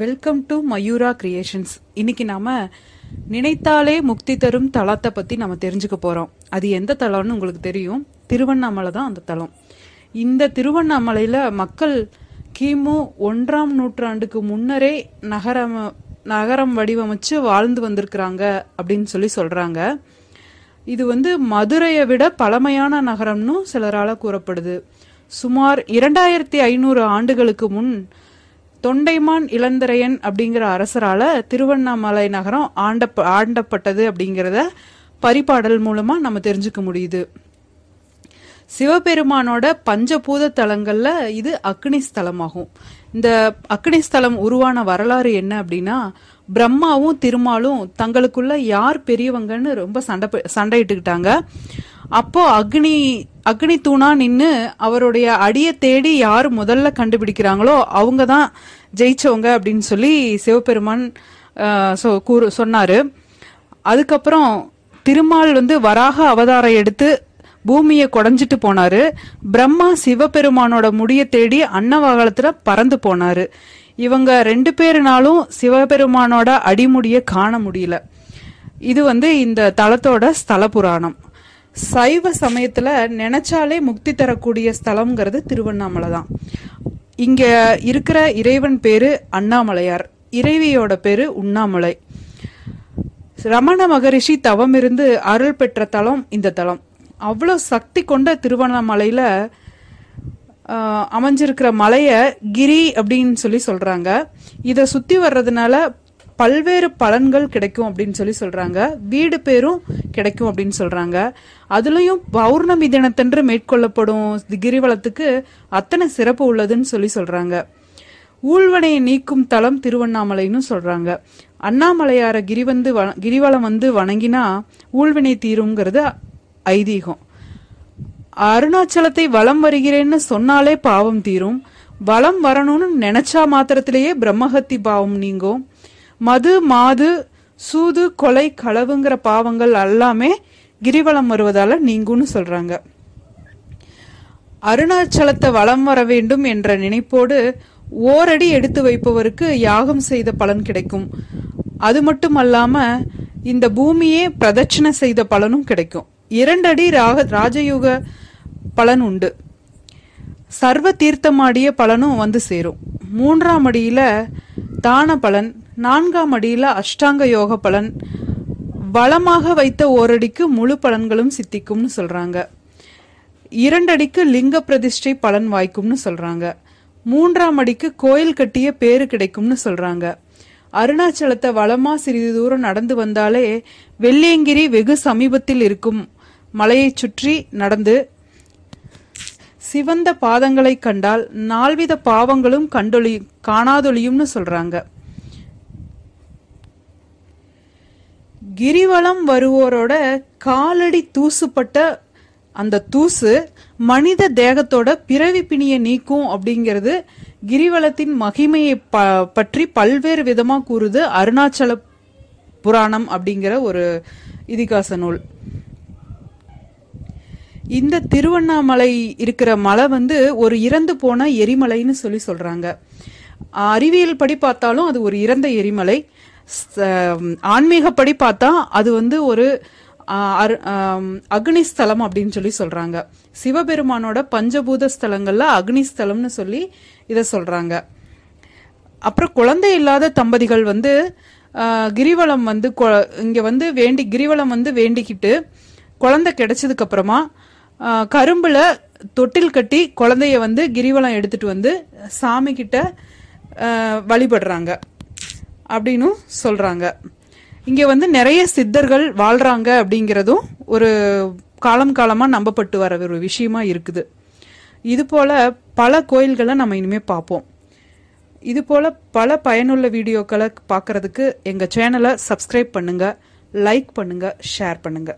Welcome to Mayura creations இன்னைக்கு நாம நினைத்தாலே முக்தி தரும் தலத்தை பத்தி நம்ம தெரிஞ்சுக்க போறோம். அது எந்த தலம்னு உங்களுக்கு தெரியும்? திருவண்ணாமலை தான் அந்த தலம் இந்த திருவண்ணாமலையில மக்கள் கிமு ஒன்றாம் நூற்றாண்டுக்கு முன்னரே நகரம் நகரம் வடிவமைச்சு வாழ்ந்து வந்திருக்கிறாங்க அப்படின்னு சொல்லி சொல்றாங்க. இது வந்து மதுரையை விட பழமையான நகரம்னு சிலரால கூறப்படுது. சுமார் இரண்டாயிரத்தி ஐநூறு ஆண்டுகளுக்கு முன் தொண்டைமான் இளந்திரையன் அப்படிங்கிற அரசரால திருவண்ணாமலை நகரம் ஆண்ட ஆண்டப்பட்டது அப்படிங்கிறத பரிபாடல் மூலமா நம்ம தெரிஞ்சுக்க முடியுது. சிவபெருமானோட பஞ்சபூத தலங்கள்ல இது அக்னி ஸ்தலமாகும் இந்த அக்னி ஸ்தலம் உருவான வரலாறு என்ன அப்படின்னா பிரம்மாவும் திருமாலும் தங்களுக்குள்ள யார் பெரியவங்கன்னு ரொம்ப சண்டை சண்டையிட்டுக்கிட்டாங்க. அப்போ அக்னி அக்னி தூணா நின்று அவருடைய அடியை தேடி யார் முதல்ல கண்டுபிடிக்கிறாங்களோ அவங்க தான் ஜெயிச்சவங்க அப்படின்னு சொல்லி சிவபெருமான் சொ- கூறு சொன்னாரு. அதுக்கப்புறம் திருமால் வந்து வராக அவதாரம் எடுத்து பூமியை குடஞ்சிட்டு போனாரு. பிரம்மா சிவபெருமானோட முடிய தேடி அன்னவாகலத்துல பறந்து போனாரு. இவங்க ரெண்டு பேருனாலும் சிவபெருமானோட அடிமுடிய காண முடியல. இது வந்து இந்த தளத்தோட ஸ்தல புராணம். சைவ சமயத்தில் நினைச்சாலே முக்தி தரக்கூடிய ஸ்தலம்ங்கிறது திருவண்ணாமலை தான். இங்கே இருக்கிற இறைவன் பேரு அண்ணாமலையார். இறைவியோட பேரு உண்ணாமலை. ரமண மகரிஷி தவமிருந்து அருள் பெற்ற தலம் இந்த தலம். அவ்வளோ சக்தி கொண்ட திருவண்ணாமலையில் அமைஞ்சிருக்கிற மலையை கிரி அப்படின்னு சொல்லி சொல்கிறாங்க இதை சுற்றி வர்றதுனால பல்வேறு பலன்கள் கிடைக்கும் அப்படின்னு சொல்லி சொல்றாங்க. வீடு பேரும் கிடைக்கும் அப்படின்னு சொல்றாங்க. அதுலயும் பௌர்ணமி தினத்தன்று மேற்கொள்ளப்படும் கிரிவலத்துக்கு அத்தனை சிறப்பு உள்ளதுன்னு சொல்லி சொல்றாங்க. ஊழ்வனையை நீக்கும் தலம் திருவண்ணாமலைன்னு சொல்றாங்க. அண்ணாமலையார கிரி வந்து வ- கிரிவலம் வந்து வணங்கினா ஊழ்வினை தீருங்கிறது ஐதீகம். அருணாச்சலத்தை வலம் வருகிறேன்னு சொன்னாலே பாவம் தீரும். வலம் வரணும்னு நினைச்சா மாத்திரத்திலேயே பிரம்மஹத்தி பாவம் நீங்கும். மது மாது சூது கொலை களவுங்கிற பாவங்கள் எல்லாமே கிரிவலம் வருவதால நீங்கும்னு சொல்றாங்க. அருணாச்சலத்தை வலம் வர வேண்டும் என்ற நினைப்போடு ஓரடி எடுத்து வைப்பவருக்கு யாகம் செய்த பலன் கிடைக்கும். அது மட்டுமல்லாம இந்த பூமியே பிரதட்சணை செய்த பலனும் கிடைக்கும். இரண்டடி ராக ராஜயுக பலன் உண்டு. சர்வ தீர்த்தமாடிய பலனும் வந்து சேரும். மூன்றாம் அடியில தான பலன் நான்காம் அடியில் அஷ்டாங்க யோக பலன் வளமாக வைத்த ஓரடிக்கு முழு பலன்களும் சித்திக்கும்னு சொல்கிறாங்க இரண்டடிக்கு லிங்க பிரதிஷ்டை பலன் வாய்க்கும்னு சொல்கிறாங்க மூன்றாம் அடிக்கு கோயில் கட்டிய பேரு கிடைக்கும்னு சொல்கிறாங்க அருணாச்சலத்தை வளமா சிறிது தூரம் நடந்து வந்தாலே வெள்ளியங்கிரி வெகு சமீபத்தில் இருக்கும் மலையைச் சுற்றி நடந்து சிவந்த பாதங்களை கண்டால் நால்வித பாவங்களும் கண்டொளி காணாதொழியும்னு சொல்றாங்க. கிரிவலம் வருவோரோட காலடி தூசுப்பட்ட அந்த தூசு மனித தேகத்தோட பிறவி பிணியை நீக்கும் அப்படிங்கிறது கிரிவலத்தின் மகிமையை ப- பற்றி பல்வேறு விதமாக கூறுது அருணாச்சல புராணம் அப்படிங்கிற ஒரு இதிகாச நூல். இந்த திருவண்ணாமலை இருக்கிற மலை வந்து ஒரு இறந்து போன எரிமலைன்னு சொல்லி சொல்றாங்க. அறிவியல் படி பார்த்தாலும் அது ஒரு இறந்த எரிமலை. ஆன்மீகப்படி பார்த்தா அது வந்து ஒரு அரு- அக்னி ஸ்தலம் அப்படின்னு சொல்லி சொல்றாங்க. சிவபெருமானோட பஞ்சபூத ஸ்தலங்கள்ல அக்னி ஸ்தலம்னு சொல்லி இதை சொல்றாங்க. அப்புறம் குழந்தை இல்லாத தம்பதிகள் வந்து கிரிவலம் வந்து கொ- இங்க வந்து வேண்டி கிரிவலம் வந்து வேண்டிக்கிட்டு குழந்தை கிடைச்சதுக்கு அப்புறமா கரும்புல தொட்டில் கட்டி குழந்தைய வந்து கிரிவலம் எடுத்துட்டு வந்து சாமி கிட்ட வழிபடுறாங்க. அப்படின்னு சொல்றாங்க. இங்க வந்து நிறைய சித்தர்கள் வாழ்றாங்க அப்படிங்கிறதும் ஒரு காலம் காலமா நம்பப்பட்டு வர ஒரு விஷயமா இருக்குது. இது போல பல கோயில்களை நம்ம இனிமே பார்ப்போம். இது போல பல பயனுள்ள வீடியோக்களை பார்க்கறதுக்கு எங்க சேனலை சப்ஸ்கிரைப் பண்ணுங்க லைக் பண்ணுங்க ஷேர் பண்ணுங்க.